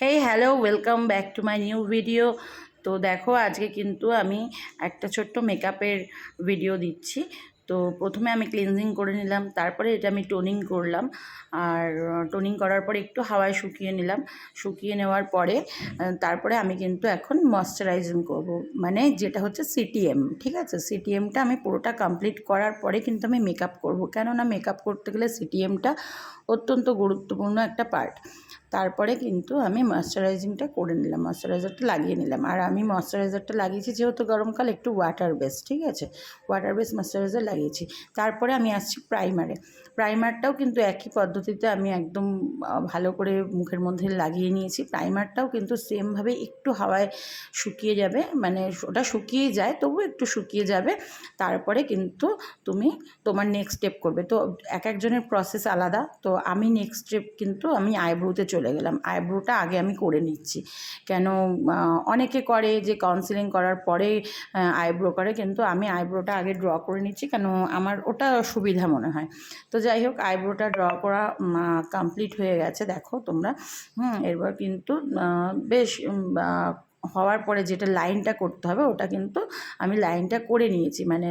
Hey hello welcome back to my new video তো দেখো, আজকে কিন্তু আমি একটা ছোট্ট মেকআপের ভিডিও দিচ্ছি। তো প্রথমে আমি ক্লিনজিং করে নিলাম, তারপরে এটা আমি টোনিং করলাম। আর টোনিং করার পরে একটু হাওয়ায় শুকিয়ে নিলাম। শুকিয়ে নেওয়ার পরে তারপরে আমি কিন্তু এখন ময়শ্চারাইজিং করব। মানে যেটা হচ্ছে সিটিএম ঠিক আছে? সিটিএমটা আমি পুরোটা কমপ্লিট করার পরে কিন্তু আমি মেকআপ করব। কেননা মেকআপ করতে গেলে সিটিএমটা অত্যন্ত গুরুত্বপূর্ণ একটা পার্ট তারপরে কিন্তু আমি ময়শ্চারাইজিংটা করে নিলাম, ময়শ্চারাইজারটা লাগিয়ে নিলাম। আর আমি ময়শ্চারাইজারটা লাগিয়েছি যেহেতু গরমকাল, একটু ওয়াটার বেস ঠিক আছে? ওয়াটার বেস ময়শ্চারাইজার লাগিয়েছি। তারপরে আমি আসছি প্রাইমারে প্রাইমারটাও কিন্তু একই পদ্ধতিতে আমি একদম ভালো করে মুখের মধ্যে লাগিয়ে নিয়েছি। প্রাইমারটাও কিন্তু সেমভাবে একটু হাওয়ায় শুকিয়ে যাবে মানে ওটা শুকিয়ে যায়, তবু একটু শুকিয়ে যাবে। তারপরে কিন্তু তুমি তোমার নেক্সট স্টেপ করবে। তো এক একজনের প্রসেস আলাদা। তো আমি নেক্সট স্টেপ কিন্তু আমি আইব্রোতে চলে গেলাম। আইব্রোটা আগে আমি করে নিচ্ছি। কেন অনেকে করে যে কাউন্সিলিং করার পরে আইব্রো করে, কিন্তু আমি আইব্রোটা আগে ড্র করে নিচ্ছি, কেন আমার ওটা সুবিধা মনে হয়। তো যাই হোক, আইব্রোটা ড্র করা কমপ্লিট হয়ে গেছে। দেখো তোমরা, হুম, এরপর কিন্তু বেশ হওয়ার পরে যেটা লাইনটা করতে হবে, ওটা কিন্তু আমি লাইনটা করে নিয়েছি। মানে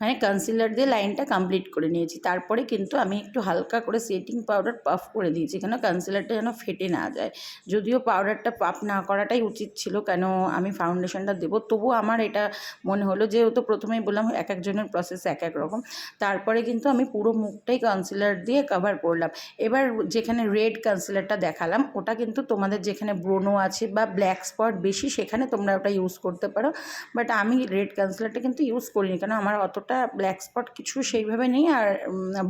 মানে কনসিলার দিয়ে লাইনটা কমপ্লিট করে নিয়েছি। তারপরে কিন্তু আমি একটু হালকা করে সেটিং পাউডার পাফ করে দিয়েছি কেন কনসিলারটা যেন ফেটে না যায়। যদিও পাউডারটা পাফ না করাটাই উচিত ছিল কেন আমি ফাউন্ডেশনটা দেবো। তবুও আমার এটা মনে হলো যেহেতু প্রথমেই বললাম এক একজনের প্রসেস এক এক রকম। তারপরে কিন্তু আমি পুরো মুখটাই কনসিলার দিয়ে কভার করলাম। এবার যেখানে রেড কনসিলারটা দেখালাম, ওটা কিন্তু তোমাদের যেখানে ব্রোনো আছে বা ব্ল্যাক স্পট বেশি, সেখানে তোমরা ওটা ইউজ করতে পারো। বাট আমি রেড কনসিলারটা কিন্তু ইউজ করিনি কেন আমার অতটা ব্ল্যাক স্পট কিছু সেইভাবে নেই আর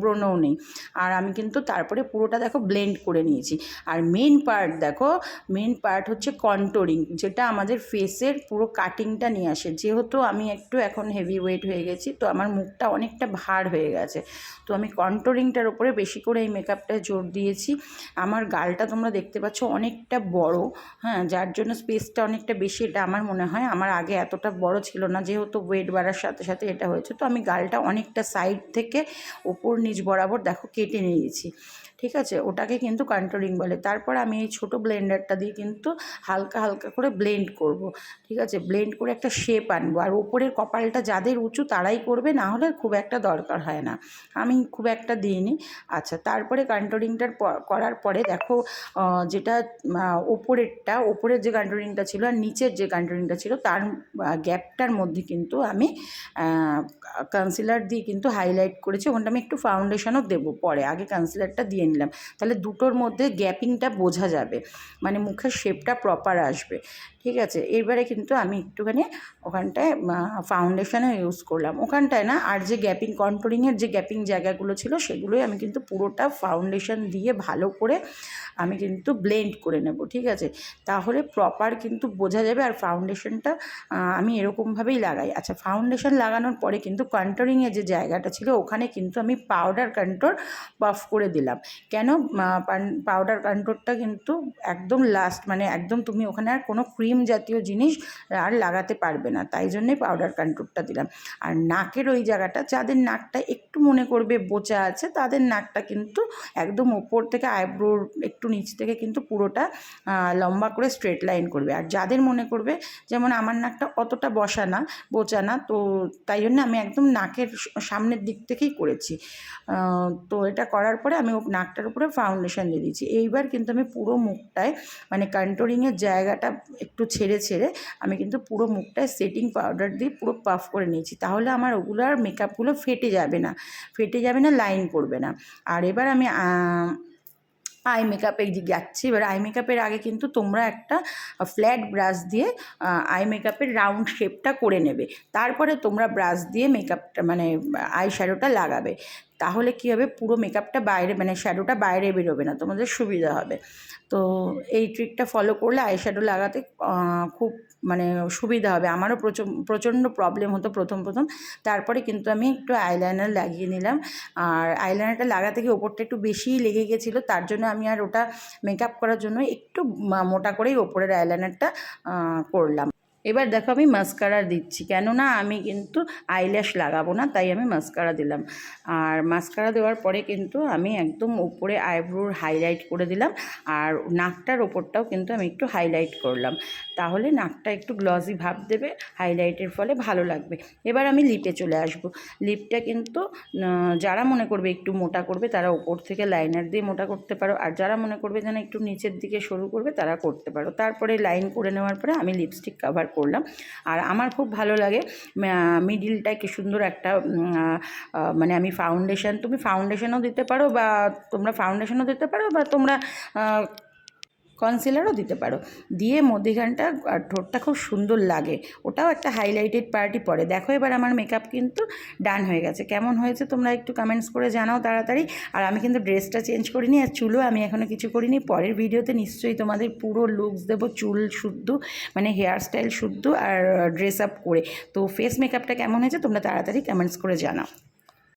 ব্রোনোও নেই। আর আমি কিন্তু তারপরে পুরোটা দেখো ব্লেন্ড করে নিয়েছি। আর মেন পার্ট দেখো মেন পার্ট হচ্ছে কন্টোরিং যেটা আমাদের ফেসের পুরো কাটিংটা নিয়ে আসে। যেহেতু আমি একটু এখন হেভি ওয়েট হয়ে গেছি, তো আমার মুখটা অনেকটা ভার হয়ে গেছে। তো আমি কন্টোরিংটার উপরে বেশি করে এই মেকআপটা জোর দিয়েছি। আমার গালটা তোমরা দেখতে পাচ্ছ অনেকটা বড় হ্যাঁ যার জন্য স্পেসটা অনেকটা বেশি, এটা আমার মনে হয়। আমার আগে এতটা বড় ছিল না, যেহেতু ওয়েট বাড়ার সাথে সাথে এটা হয়েছে। তো আমি গালটা অনেকটা সাইড থেকে ওপর নিচ বরাবর দেখো কেটে নিয়েছি। ঠিক আছে? ওটাকে কিন্তু কন্ট্রোলিং বলে। তারপর আমি এই ছোটো ব্লেন্ডারটা দিয়ে কিন্তু হালকা হালকা করে ব্লেন্ড করব। ঠিক আছে? ব্লেন্ড করে একটা শেপ আনব। আর ওপরের কপালটা যাদের উঁচু তারাই করবে, না হলে খুব একটা দরকার হয় না। আমি খুব একটা দিইনি। আচ্ছা তারপরে কন্ট্রোলিংটার করার পরে দেখো যেটা ওপরেরটা, ওপরের যে কন্ট্রোলিংটা ছিল আর নিচের যে কন্ট্রোলিংটা ছিল, তার গ্যাপটার মধ্যে কিন্তু আমি কনসিলার দিয়ে কিন্তু হাইলাইট করেছি, ওখানটা আমি একটু ফাউন্ডেশনও দেবো পরে, আগে কনসিলারটা দিয়ে নিলাম। তাহলে দুটোর মধ্যে গ্যাপিংটা বোঝা যাবে মানে মুখের শেপটা প্রপার আসবে, ঠিক আছে? এবারে কিন্তু আমি একটুখানি ওখানটায় ফাউন্ডেশনও ইউজ করলাম। ওখানটায় না, আর যে গ্যাপিং কন্ট্রোলিংয়ের যে গ্যাপিং জায়গাগুলো ছিল, সেগুলোই আমি কিন্তু পুরোটা ফাউন্ডেশন দিয়ে ভালো করে আমি কিন্তু ব্লেন্ড করে নেব, ঠিক আছে? তাহলে প্রপার কিন্তু বোঝা যাবে, আর ফাউন্ডেশনটা আমি এরকমভাবেই লাগাই। আচ্ছা ফাউন্ডেশন লাগানোর পরে কিন্তু কন্ট্রোলিংয়ের যে জায়গাটা ছিল, ওখানে কিন্তু আমি পাউডার কন্ট্রোল পাফ করে দিলাম। কেন? পাউডার কন্ট্রোলটা কিন্তু একদম লাস্ট মানে একদম তুমি ওখানে আর কোনো ক্রিম জাতীয় জিনিস আর লাগাতে পারবে না, তাই জন্যই পাউডার কন্ট্রোলটা দিলাম। আর নাকের ওই জায়গাটা, যাদের নাকটা একটু মনে করবে বোচা আছে, তাদের নাকটা কিন্তু একদম ওপর থেকে আইব্রোর একটু নিচ থেকে কিন্তু পুরোটা লম্বা করে স্ট্রেট লাইন করবে। আর যাদের মনে করবে, যেমন আমার নাকটা অতটা বসা না, বোচা না, তো তাই জন্য আমি একদম নাকের সামনের দিক থেকেই করেছি। তো এটা করার পরে আমি নাকটার উপরে ফাউন্ডেশন দিয়ে দিয়েছি। এইবার কিন্তু আমি পুরো মুখটায় মানে কন্ট্রোলিংয়ের জায়গাটা একটু ছেড়ে ছেড়ে আমি কিন্তু পুরো মুখটায় সেটিং পাউডার দিয়ে পুরো পাফ করে নিয়েছি। তাহলে আমার ওগুলো আর মেকআপগুলো ফেটে যাবে না। ফেটে যাবে না লাইন করবে না। আর এবার আমি আই মেকআপে যাচ্ছি। এবার আই মেকআপের আগে কিন্তু তোমরা একটা ফ্ল্যাট ব্রাশ দিয়ে আই মেকআপের রাউন্ড শেপটা করে নেবে। তারপরে তোমরা ব্রাশ দিয়ে মেকআপটা মানে আই শ্যাডোটা লাগাবে। তাহলে কী হবে? পুরো মেকআপটা বাইরে মানে শ্যাডোটা বাইরে বেরোবে না, তোমাদের সুবিধা হবে। তো এই ট্রিকটা ফলো করলে আই শ্যাডো লাগাতে খুব মানে সুবিধা হবে। আমারও প্রচণ্ড প্রবলেম হতো প্রথম প্রথম। তারপরে কিন্তু আমি একটু আইলাইনার লাগিয়ে নিলাম। আর আইলাইনারটা লাগাতে গিয়ে ওপরটা একটু বেশিই লেগে গেছিল তার জন্য আমি আর ওটা মেকআপ করার জন্য একটু মোটা করেই ওপরের আইলাইনারটা করলাম। এবার দেখো আমি মাস্কারা দিচ্ছি। কেননা আমি কিন্তু আইল্যাশ লাগাবো না, তাই আমি মাস্কারা দিলাম। আর মাস্কারা দেওয়ার পরে কিন্তু আমি একদম উপরে আইব্রোর হাইলাইট করে দিলাম আর নাকটার ওপরটাও কিন্তু আমি একটু হাইলাইট করলাম। তাহলে নাকটা একটু গ্লসি ভাব দেবে হাইলাইটের ফলে ভালো লাগবে। এবার আমি লিপে চলে আসব। লিপটা কিন্তু যারা মনে করবে একটু মোটা করবে, তারা ওপর থেকে লাইনার দিয়ে মোটা করতে পারো। আর যারা মনে করবে যেন একটু নিচের দিকে সরু করবে, তারা করতে পারো। তারপরে লাইন করে নেওয়ার পরে আমি লিপস্টিক কাভার করলাম। আর আমার খুব ভালো লাগে মিডিলটায় কি সুন্দর একটা মানে আমি ফাউন্ডেশন তুমি ফাউন্ডেশনও দিতে পারো বা তোমরা ফাউন্ডেশনও দিতে পারো বা তোমরা কনসিলারও দিতে পারো। দিয়ে মধ্যিখানটা, আর ঠোঁটটা খুব সুন্দর লাগে। ওটাও একটা হাইলাইটেড পার্টি পরে। দেখো এবার আমার মেকআপ কিন্তু ডান হয়ে গেছে। কেমন হয়েছে তোমরা একটু কমেন্টস করে জানাও তাড়াতাড়ি। আর আমি কিন্তু ড্রেসটা চেঞ্জ করিনি আর চুলও আমি এখনও কিছু করিনি। পরের ভিডিওতে নিশ্চয়ই তোমাদের পুরো লুকস দেবো চুল শুদ্ধ মানে হেয়ার স্টাইল শুদ্ধ আর ড্রেস আপ করে। তো ফেস মেকআপটা কেমন হয়েছে তোমরা তাড়াতাড়ি কমেন্টস করে জানাও।